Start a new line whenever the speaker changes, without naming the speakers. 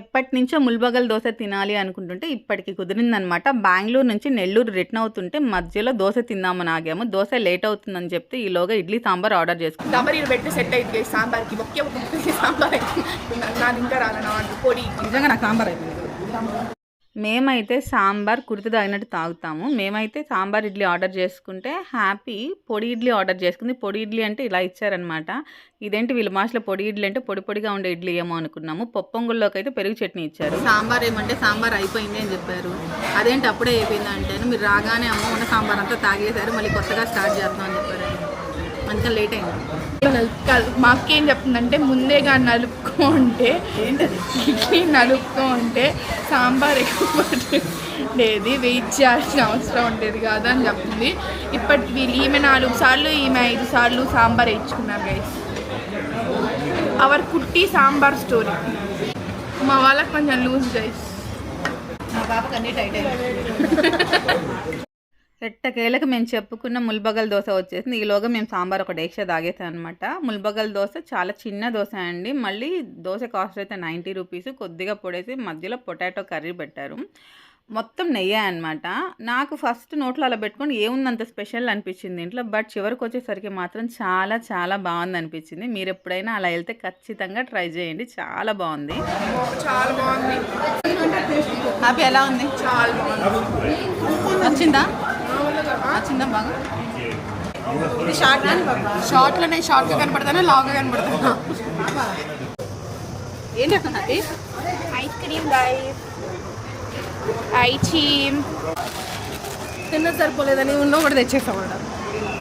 ఎప్పటి నుంచో ముల్బగల్ దోశ తినాలి అనుకుంటుంటే ఇప్పటికి కుదిరిందనమాట. బెంగళూరు నుంచి నెల్లూరు రిటర్న్ అవుతుంటే మధ్యలో దోశ తిందామని ఆగాము. దోశ లేట్ అవుతుందని చెప్తే ఈలోగా ఇడ్లీ సాంబార్ ఆర్డర్ చేసుకున్నాం.
డబరీలు పెడితే సెట్ అయింది సాంబార్కి ఒకే ఒక సాంబార్ ఇంకా రాలే నా పొడి
నిజంగా నాకు సాంబార్ అయిపోయింది.
మేమైతే సాంబార్ కుర్తి తాగినట్టు తాగుతాము. మేమైతే సాంబార్ ఇడ్లీ ఆర్డర్ చేసుకుంటే హ్యాపీ పొడి ఇడ్లీ ఆర్డర్ చేసుకుంది. పొడి ఇడ్లీ అంటే ఇలా ఇచ్చారనమాట ఇదేంటి వీళ్ళ మాసలో పొడి ఇడ్లీ అంటే పొడి పొడిగా ఉండే ఇడ్లీ ఏమో అనుకున్నాము. పొప్పొంగుల్లోకి అయితే పెరుగు చట్నీ ఇచ్చారు.
సాంబార్ ఏమంటే సాంబార్ అయిపోయింది అని చెప్పారు. అదేంటి అప్పుడే అయిపోయింది అంటే మీరు రాగానే అమ్మ ఉన్న సాంబార్ అంతా తాగేశారు. మళ్ళీ కొత్తగా స్టార్ట్ చేస్తామని చెప్పారు. అందుకని లేట్ అయింది.
మా అక్క ఏం చెప్తుందంటే ముందేగా నలుపుకో ఉంటే ఇడ్లీ నలుపుకో ఉంటే సాంబార్ ఎక్కువ పట్టేది వెయిట్ చేయాల్సిన అవసరం ఉండేది కాదు అని చెప్తుంది. ఇప్పటి వీళ్ళు ఈమె నాలుగు సార్లు ఈమె ఐదు సార్లు సాంబార్ వేయించుకున్నారు గైస్ అవర్ కుట్టి సాంబార్ స్టోరీ మా వాళ్ళకి కొంచెం లూజ్ గైస్
మా పాపకి అన్ని టైట్ అయింది
ఎట్టకేలకు మేము చెప్పుకున్న ముల్బగల్ దోశ వచ్చేసింది. ఈలోగా మేము సాంబార్ ఒక డేక్ష తాగేసాం అనమాట ముల్బగల్ దోశ చాలా చిన్న దోశ అండి. మళ్ళీ దోశ కాస్ట్ అయితే నైంటీ రూపీస్. కొద్దిగా పొడేసి మధ్యలో పొటాటో కర్రీ పెట్టారు. మొత్తం నెయ్యి అనమాట నాకు ఫస్ట్ నోట్లో అలా పెట్టుకొని ఏముందంత స్పెషల్ అనిపించింది ఇంట్లో? బట్ చివరికి వచ్చేసరికి మాత్రం చాలా చాలా బాగుంది అనిపించింది. మీరు ఎప్పుడైనా అలా వెళ్తే ఖచ్చితంగా ట్రై చేయండి. చాలా బాగుంది.
చాలా బాగుంది.
హ్యాపీ ఎలా ఉంది?
చాలా బాగుంది.
నచ్చిందా? నచ్చిందా బాగా. ఇది షార్ట్ షార్ట్లో నేను షార్ట్గా కనపడతానా లావుగా కనపడతానా? ఏం చేస్తున్నా హ్యాపీ
ఐస్ క్రీమ్ గైస్ ఐ చీమ్
తిన్న సరిపోలేదని ఉన్న కూడా తెచ్చేస్తాం